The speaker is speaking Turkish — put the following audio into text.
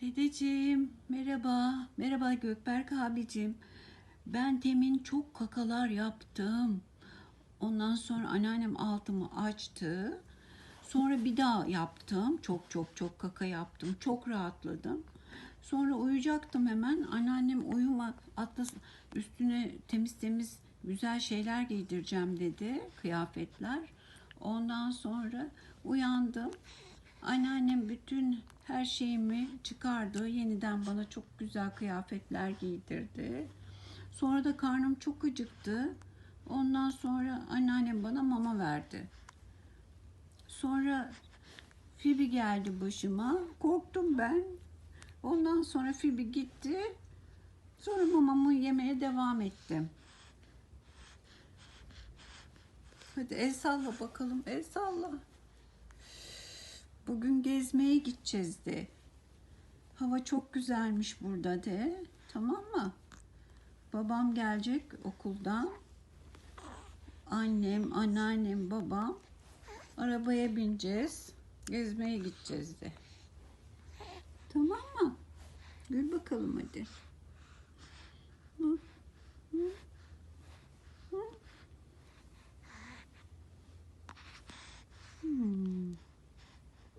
Dedeciğim merhaba. Merhaba Gökberk abicim. Ben demin çok kakalar yaptım. Ondan sonra anneannem altımı açtı. Sonra bir daha yaptım. Çok çok çok kaka yaptım. Çok rahatladım. Sonra uyuyacaktım hemen. Anneannem uyuma atlas üstüne temiz temiz güzel şeyler giydireceğim dedi. Kıyafetler. Ondan sonra uyandım. Anneannem bütün her şeyimi çıkardı. Yeniden bana çok güzel kıyafetler giydirdi. Sonra da karnım çok acıktı. Ondan sonra anneannem bana mama verdi. Sonra Fibi geldi başıma. Korktum ben. Ondan sonra Fibi gitti. Sonra mamamı yemeye devam ettim. Hadi el salla bakalım. El salla. Gideceğiz de. Hava çok güzelmiş burada de. Tamam mı? Babam gelecek okuldan. Annem, anneannem, babam. Arabaya bineceğiz. Gezmeye gideceğiz de. Tamam mı? Gül bakalım hadi.